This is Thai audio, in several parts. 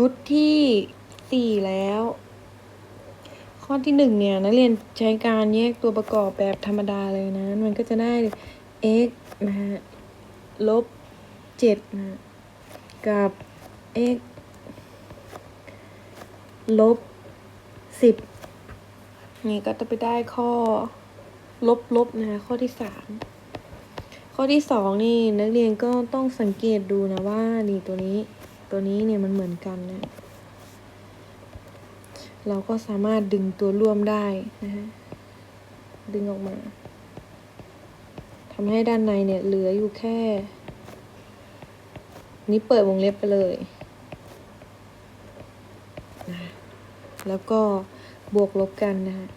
ชุดที่สี่แล้ว ข้อที่หนึ่งเนี่ยนักเรียนใช้การแยกตัวประกอบแบบธรรมดาเลยนะ มันก็จะได้ x นะฮะลบเจ็ดนะกับ x ลบสิบนี่ก็จะไปได้ข้อลบลบนะฮะข้อที่สามข้อที่สองนี่นักเรียนก็ต้องสังเกตดูนะว่านี่ตัวนี้ ตัวนี้เนี่ยมันเหมือนกันนะ เราก็สามารถดึงตัวร่วมได้นะฮะ ดึงออกมาทำให้ด้านในเนี่ยเหลืออยู่แค่ นี้เปิดวงเล็บไปเลยนะแล้วก็บวกลบกันนะฮะ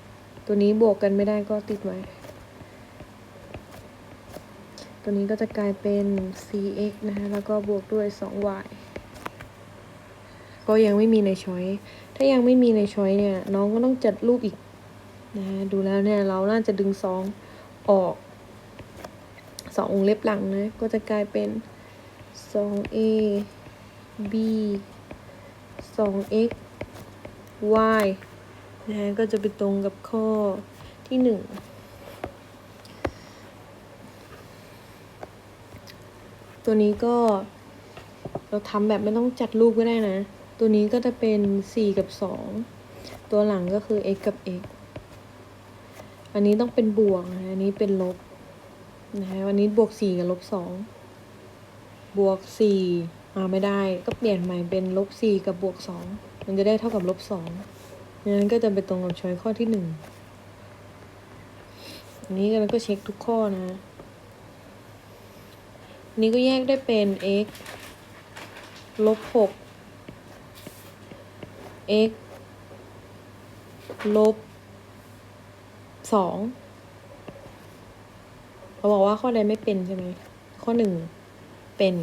ตัวนี้บวกกันไม่ได้ก็ติดไว้ ตัวนี้ก็จะกลายเป็น cx นะฮะแล้วก็บวกด้วย 2y ก็ยังไม่มีในช้อยถ้ายังไม่มีในช้อยเนี่ย น้องก็ต้องจัดรูปอีกนะดูแล้วเนี่ยเราน่าจะดึงสองออกสององเล็บหลังนะก็จะกลายเป็น 2a b 2x y นะก็จะไปตรงกับข้อที่หนึ่งตัวนี้ก็เราทำแบบไม่ต้องจัดรูปก็ได้นะ ตัวนี้ก็จะเป็น 4 กับ 2 ตัวหลังก็คือ x กับ x อันนี้ต้องเป็นบวกนะอันนี้เป็นลบนะฮะวันนี้บวก 4 กับลบ 2 บวก4มาไม่ได้ ก็เปลี่ยนใหม่เป็นลบ 4 กับบวก 2 มันจะได้เท่ากับลบ2นั้นก็จะไปตรงกับช้อยข้อที่ 1 อันนี้เราก็เช็คทุกข้อนะอันนี้ก็แยกได้เป็น x ลบหก x ลบสองเราบอกว่าข้อใดไม่เป็นใช่ไหม ข้อหนึ่งเป็น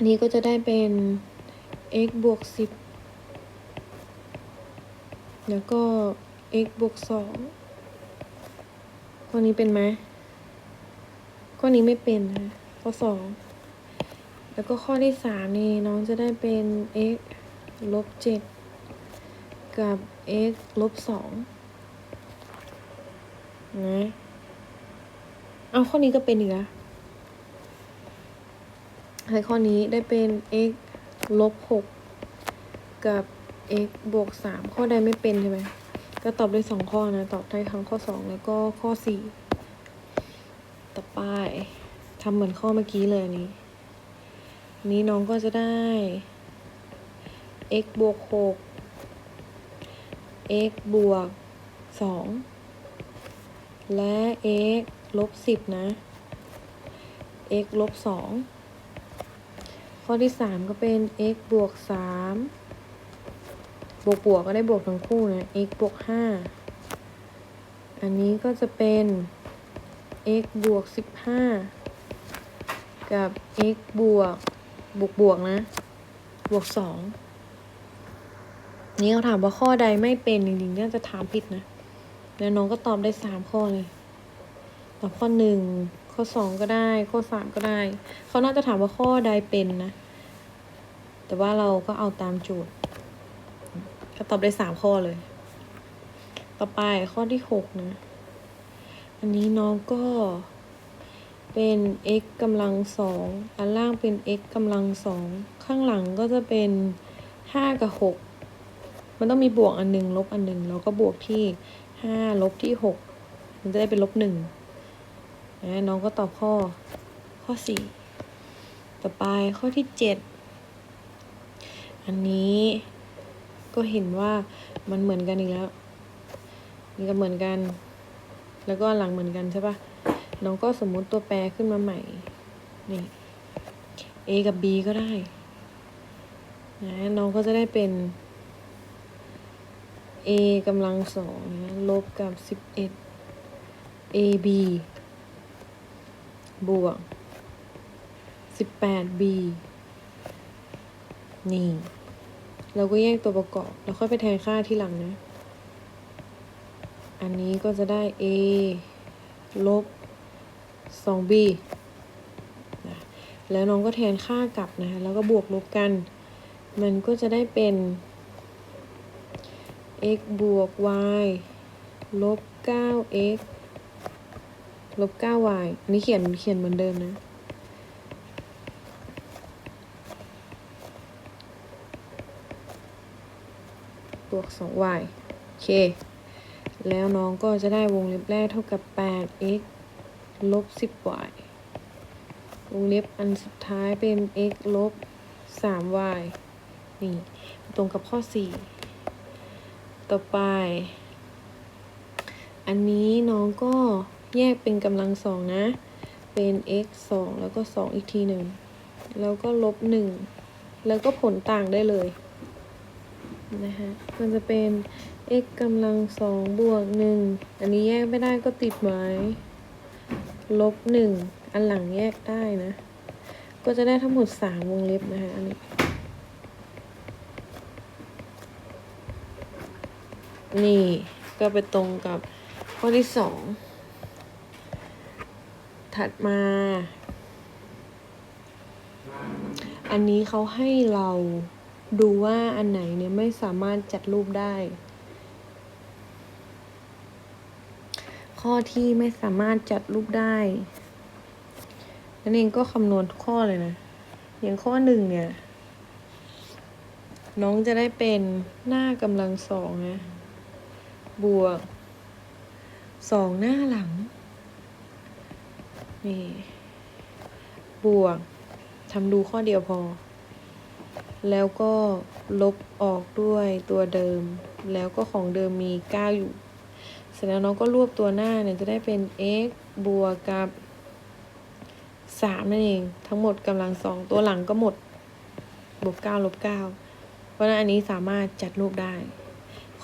นนี้ก็จะได้เป็น x บวกสิบแล้วก็ x บวกสองข้อนี้เป็นไหม ข้อนี้ไม่เป็นนะ ข้อสอง แล้วก็ข้อที่สามนี่น้องจะได้เป็น x ลบเจ็ดกับ x ลบสองนะเอาข้อนี้ก็เป็นอีกแล้วให้ข้อนี้ได้เป็น x ลบหกกับ x บวกสามข้อใดไม่เป็นใช่ไหมก็ตอบได้สองข้อนะ ตอบได้ทั้งข้อสองแล้วก็ข้อสี่ต่อไปทำเหมือนข้อเมื่อกี้เลยอันนี้ นี้น้องก็จะได้ x บวกหก x บวกสองและ x ลบสิบนะ x ลบสองข้อที่สามก็เป็น x บวกสามบวกบวกก็ได้บวกทั้งคู่นะ x บวกห้าอันนี้ก็จะเป็น x บวกสิบห้ากับ x บวก บวกบวกนะ บวกสอง นี่เขาถามว่าข้อใดไม่เป็นจริงๆน่าจะถามผิดนะแล้วน้องก็ตอบได้สามข้อเลย ตอบข้อหนึ่งข้อสองก็ได้ ข้อสามก็ได้ เขาน่าจะถามว่าข้อใดเป็นนะ แต่ว่าเราก็เอาตามโจทย์ก็ตอบได้สามข้อเลย ต่อไปข้อที่หกนะ อันนี้น้องก็เป็น x กำลังสองอันล่างเป็น x กำลังสองข้างหลังก็จะเป็นห้ากับหก มันต้องมีบวกอันหนึ่งลบอันหนึ่งเราก็บวกที่ห้าลบที่หกมันจะได้เป็นลบหนึ่งนะน้องก็ตอบข้อข้อสี่ต่อไปข้อที่เจ็ดอันนี้ก็เห็นว่ามันเหมือนกันอีกแล้วนี่ก็เหมือนกัน แล้วก็หลังเหมือนกันใช่ปะน้องก็สมมุติตัวแปรขึ้นมาใหม่นี่ a กับ b ก็ได้นะน้องก็จะได้เป็น a กำลังสองนะลบกับสิบเอ็ด ab บวกสิบแปด b นี่ เราก็แยกตัวประกอบ แล้วค่อยไปแทนค่าที่หลังนะ อันนี้ก็จะได้ a ลบ 2b นะแล้วน้องก็แทนค่ากลับนะคะแล้วก็บวกลบกัน มันก็จะได้เป็น x บวก y ลบ 9x ลบ 9y อันนี้เขียนเขียนเหมือนเดิมนะ บวก 2y โอเค แล้วน้องก็จะได้วงเล็บแรกเท่ากับ 8x ลบ 10y วงเล็บอันสุดท้ายเป็น x ลบ 3y นี่ ตรงกับข้อ 4 ต่อไป อันนี้น้องก็แยกเป็นกำลังสองนะ เป็น x 2 แล้วก็ 2 อีกทีหนึ่ง แล้วก็ลบ 1 แล้วก็ผลต่างได้เลย นะคะมันจะเป็น x กำลังสองบวกหนึ่งอันนี้แยกไม่ได้ก็ติดไว้ ลบหนึ่งอันหลังแยกได้นะ ก็จะได้ทั้งหมดสามวงเล็บนะคะอันนี้ นี่ก็ไปตรงกับข้อที่สอง ถัดมา อันนี้เขาให้เราดูว่าอันไหนเนี่ยไม่สามารถจัดรูปได้ ข้อที่ไม่สามารถจัดรูปได้นั่นเองก็คำนวณทุกข้อเลยนะ อย่างข้อหนึ่งเนี่ย น้องจะได้เป็นหน้ากำลังสองนะ บวกสองหน้าหลัง นี่ บวกทำดูข้อเดียวพอ แล้วก็ลบออกด้วยตัวเดิม แล้วก็ของเดิมมี 9 อยู่ เสร็จแล้วน้องก็รวบตัวหน้าเนี่ยจะได้เป็น x บวกกับ 3 นั่นเอง ทั้งหมดกำลังสองตัวหลังก็หมด บวก 9 ลบ 9 เพราะฉะนั้นอันนี้สามารถจัดรูปได้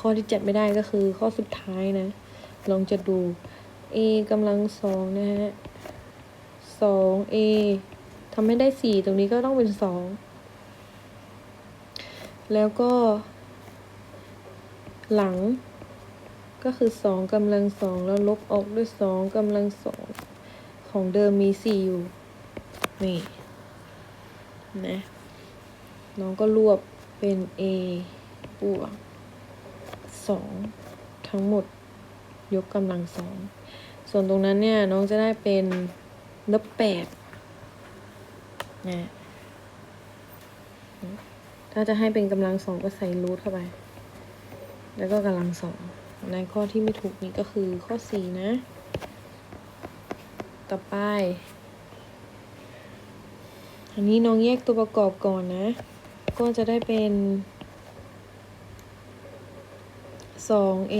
ข้อที่จัดไม่ได้ก็คือข้อสุดท้ายนะ ลองจะดู a กำลังสองนะฮะ 2a ทำให้ได้4ตรงนี้ก็ต้องเป็น2แล้วก็ หลัง ก็คือ2กำลังสองแล้วลบออกด้วย2กำลังสองของเดิมมี4อยู่ นี่ นะ น้องก็รวบเป็น a บวก 2ทั้งหมดยกกำลังสอง ส่วนตรงนั้นเนี่ยน้องจะได้เป็นลบแปดนะถ้าจะให้เป็นกำลังสองก็ใส่รูทเข้าไป แล้วก็กำลังสอง ในข้อที่ไม่ถูกนี้ก็คือข้อสี่นะ ต่อไป อันนี้น้องแยกตัวประกอบก่อนนะ ก็จะได้เป็น สอง a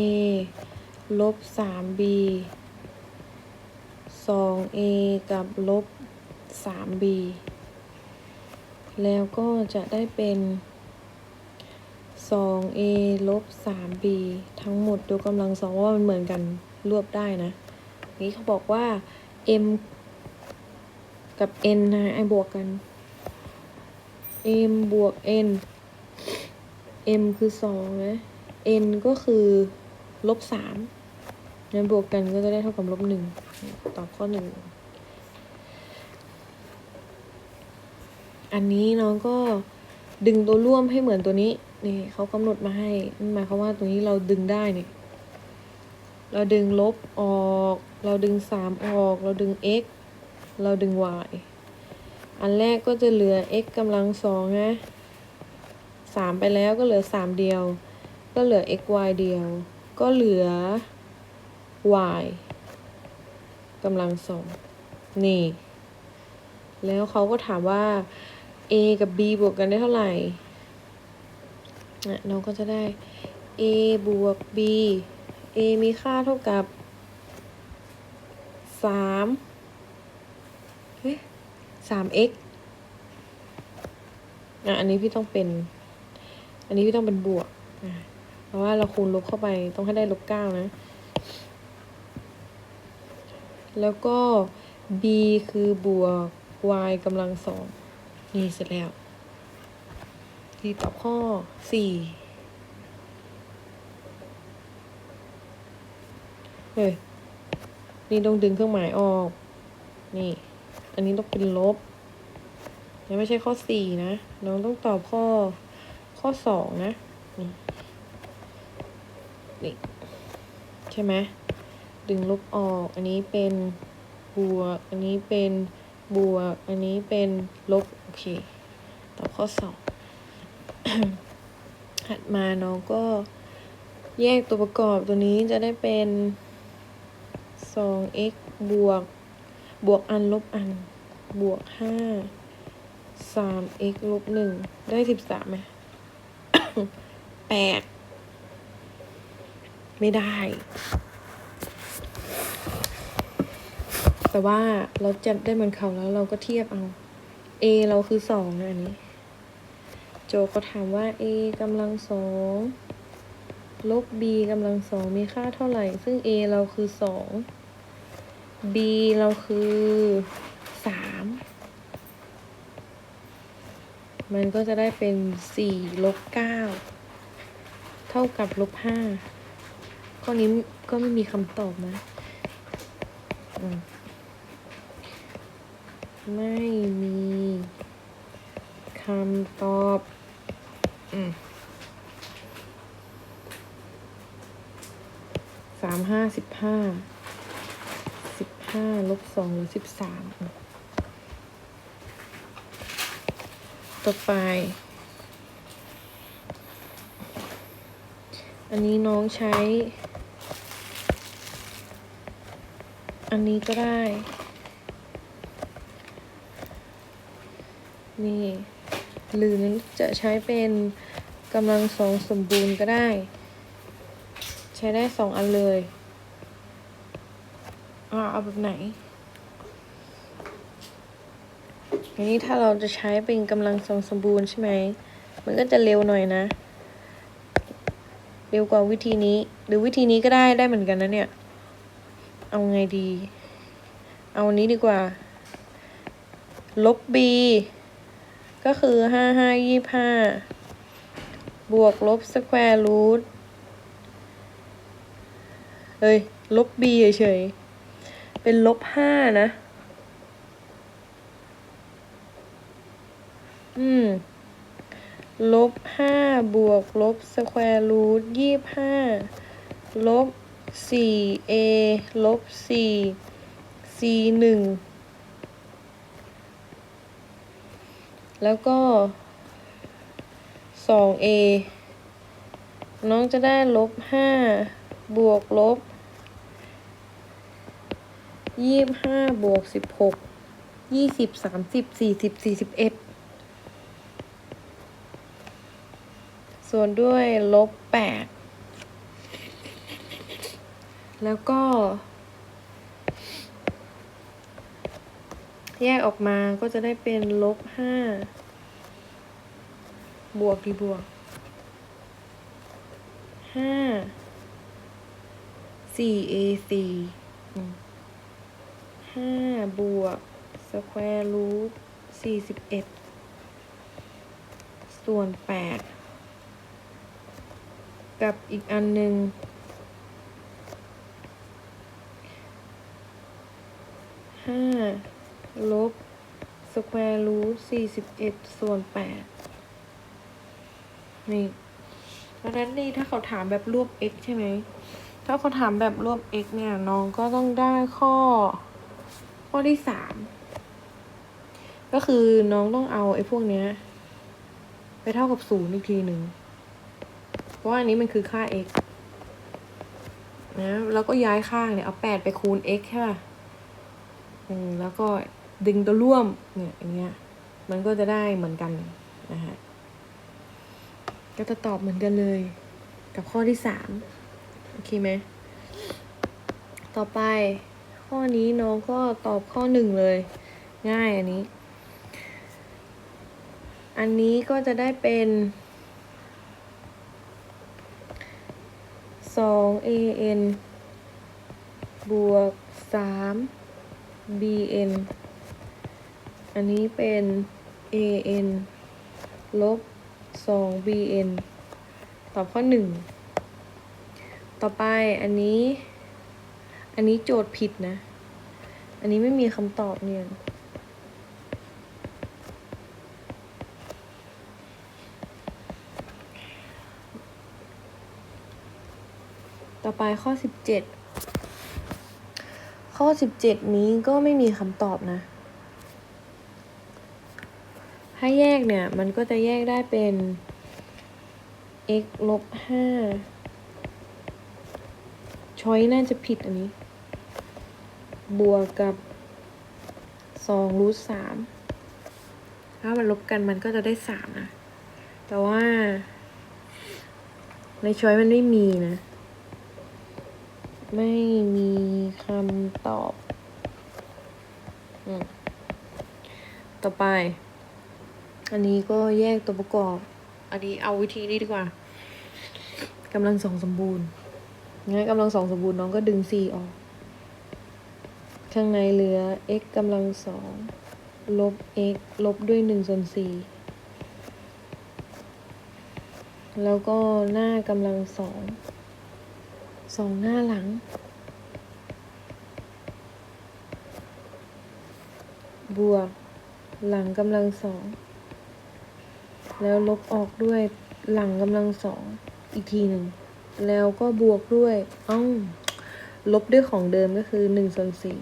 ลบสาม b สอง a กับลบสาม b แล้วก็จะได้เป็น 2a ลบ 3b ทั้งหมดยกกำลังสองว่ามันเหมือนกันรวบได้นะ นี้เขาบอกว่า m กับ n นะไอบวกกัน m บวก n m คือ2นะ n ก็คือลบ3นั้นบวกกันก็จะได้เท่ากับลบ1ตอบข้อ1อันนี้น้องก็ดึงตัวร่วมให้เหมือนตัวนี้นี่เขากำหนดมาให้หมายความว่าตัวนี้เราดึงได้เนี่ยเราดึงลบออก เราดึงสามออก เราดึง x เราดึง y อันแรกก็จะเหลือ x กำลังสองนะสามไปแล้วก็เหลือสามเดียว ก็เหลือ x y เดียว ก็เหลือ y กำลังสองนี่ แล้วเขาก็ถามว่า a กับ b บวกกันได้เท่าไหร่นะเราก็จะได้ a บวก b a มีค่าเท่ากับสามเฮ้ยสาม x อะ อันนี้พี่ต้องเป็น อันนี้พี่ต้องเป็นบวกอะ เพราะว่าเราคูณลบเข้าไปต้องให้ได้ลบเก้านะ แล้วก็ b คือบวก y กำลังสองนี่เสร็จแล้วที่ตอบข้อสี่เฮ้ย นี่ต้องดึงเครื่องหมายออก นี่ อันนี้ต้องเป็นลบยังไม่ใช่ข้อสี่นะ น้องต้องตอบข้อข้อสองนะ นี่ นี่ใช่ไหมดึงลบออก อันนี้เป็นบวก อันนี้เป็นบวก อันนี้เป็นลบ โอเค ตอบข้อสองถัดมาน้องก็แยกตัวประกอบตัวนี้จะได้เป็น 2x บวก บวกอันลบอัน บวก 5 3x ลบ 1 ได้ 13ไหม 8 ไม่ได้ แต่ว่าเราจะได้เหมือนเขาแล้วเราก็เทียบเอา a เราคือสองอันนี้ โจก็ถามว่า a กำลังสองลบ b กำลังสองมีค่าเท่าไหร่ ซึ่ง a เราคือสอง b เราคือสามมันก็จะได้เป็นสี่ลบเก้าเท่ากับลบห้า ข้อนี้ก็ไม่มีคำตอบนะอืมไม่มีคำตอบอืมสามห้าสิบห้า สิบห้าลบสองหรือสิบสาม ต่อไปอันนี้น้องใช้ อันนี้ก็ได้ นี่ หรือจะใช้เป็นกำลังสองสมบูรณ์ก็ได้ ใช้ได้สองอันเลยอ่าเอาแบบไหนอันนี้ถ้าเราจะใช้เป็นกำลังสองสมบูรณ์ใช่ไหม มันก็จะเร็วหน่อยนะ เร็วกว่าวิธีนี้ หรือวิธีนี้ก็ได้ได้เหมือนกันนะเนี่ย เอาไงดี เอาอันนี้ดีกว่า ลบ b ก็คือห้าห้ายี่ห้าบวกลบสแควร์รูทเฮ้ย ลบ b เฉยๆ เป็นลบห้านะ อืม ลบห้าบวกลบสแควร์รูทยี่ห้าลบ สี่ a ลบสี่ c หนึ่งแล้วก็สอง a น้องจะได้ลบห้าบวกลบยี่ห้าบวกสิบหกยี่สิบสามสิบสี่สิบสี่สิบเอ็ดส่วนด้วยลบแปด แล้วก็ แยกออกมาก็จะได้เป็นลบห้าบวกดีบวกห้าสี่ a สี่ห้าบวกสแควร์รูทสี่สิบเอ็ดส่วนแปดกับอีกอันหนึ่ง ห้าลบสแควร์รูทสี่สิบเอ็ดส่วนแปดนี่เพราะฉะนั้นนี่ถ้าเขาถามแบบรวบ x ใช่ไหม ถ้าเขาถามแบบรวบ x เนี่ย น้องก็ต้องได้ข้อ ข้อที่สาม ก็คือน้องต้องเอาไอ้พวกเนี้ย ไปเท่ากับศูนย์อีกทีหนึ่ง เพราะว่าอันนี้มันคือค่า x นะ แล้วก็ย้ายข้างเนี่ย เอาแปดไปคูณ x ใช่ป่ะ แล้วก็ดึงตัวร่วมเนี่ยอย่างเงี้ยมันก็จะได้เหมือนกันนะฮะก็จะตอบเหมือนกันเลย กับข้อที่สามโอเคไหมต่อไปข้อนี้น้องก็ตอบข้อหนึ่งเลย ง่ายอันนี้ อันนี้ก็จะได้เป็นสอง an บวกสาม bn อันนี้เป็น an ลบ 2 bn ตอบข้อ 1 ต่อไปอันนี้ อันนี้โจทย์ผิดนะ อันนี้ไม่มีคำตอบเนี่ยต่อไปข้อ 17 ข้อสิบเจ็ดนี้ก็ไม่มีคำตอบนะ ถ้าแยกเนี่ย มันก็จะแยกได้เป็น x ลบห้าช้อยน่าจะผิดอันนี้ บวกกับสองรูทสามถ้ามันลบกันมันก็จะได้สามนะ แต่ว่า ในช้อยมันไม่มีนะ ไม่มีคำตอบอต่อไป อันนี้ก็แยกตัวประกอบ อันนี้เอาวิธีนี้ดีกว่ากำลังสองสมบูรณ์งั้นกำลังสองสมบูรณ์น้องก็ดึง c ออก ข้างในเหลือ x กำลังสองลบ x ลบด้วยหนึ่งส่วนสี่แล้วก็หน้ากำลังสอง สองหน้าหลัง บวก หลังกำลังสอง แล้วลบออกด้วยหลังกำลังสองอีกทีหนึ่ง แล้วก็บวกด้วยเอ้าลบด้วยของเดิมก็คือหนึ่งส่วนสี่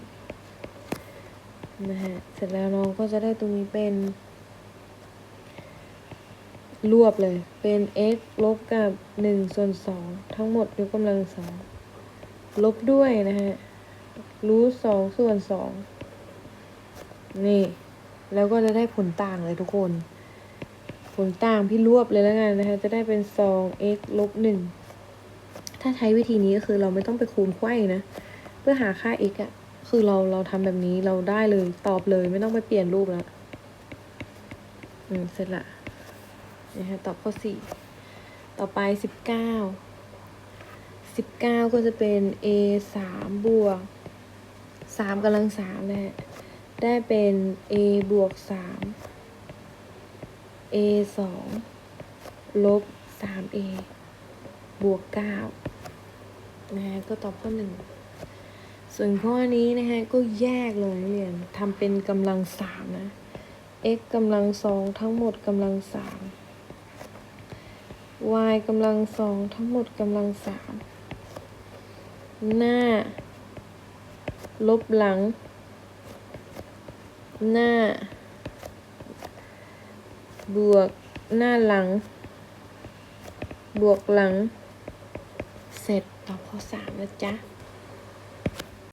นะฮะ เสร็จแล้วน้องก็จะได้ตรงนี้เป็น รวบเลย เป็น x ลบกับหนึ่งส่วนสองทั้งหมดยกกำลังสองลบด้วยนะฮะรูทสองส่วนสองนี่ แล้วก็จะได้ผลต่างเลยทุกคน ผลต่างพี่รวบเลยแล้วกันนะคะ จะได้เป็นสอง x ลบหนึ่งถ้าใช้วิธีนี้ก็คือเราไม่ต้องไปคูณไขว้นะ เพื่อหาค่า x อะ่ะ คือเราเราทำแบบนี้เราได้เลยตอบเลยไม่ต้องไปเปลี่ยนรูปแล้ว อืม เสร็จละ นะคะตอบข้อสี่ต่อไปสิบเก้าสิบเก้าก็จะเป็น a สามบวกสามกำลังสามนะฮะได้เป็น a บวกสาม a สองลบสาม a บวกเก้านะฮะก็ตอบข้อหนึ่งส่วนข้อนี้นะฮะก็แยกเลยเรียนทำเป็นกำลังสามนะ x กำลังสองทั้งหมดกำลังสาม y กำลังสองทั้งหมดกำลังสามหน้า ลบหลัง หน้า บวก หน้าหลัง บวกหลัง เสร็จตอบข้อสามนะจ๊ะ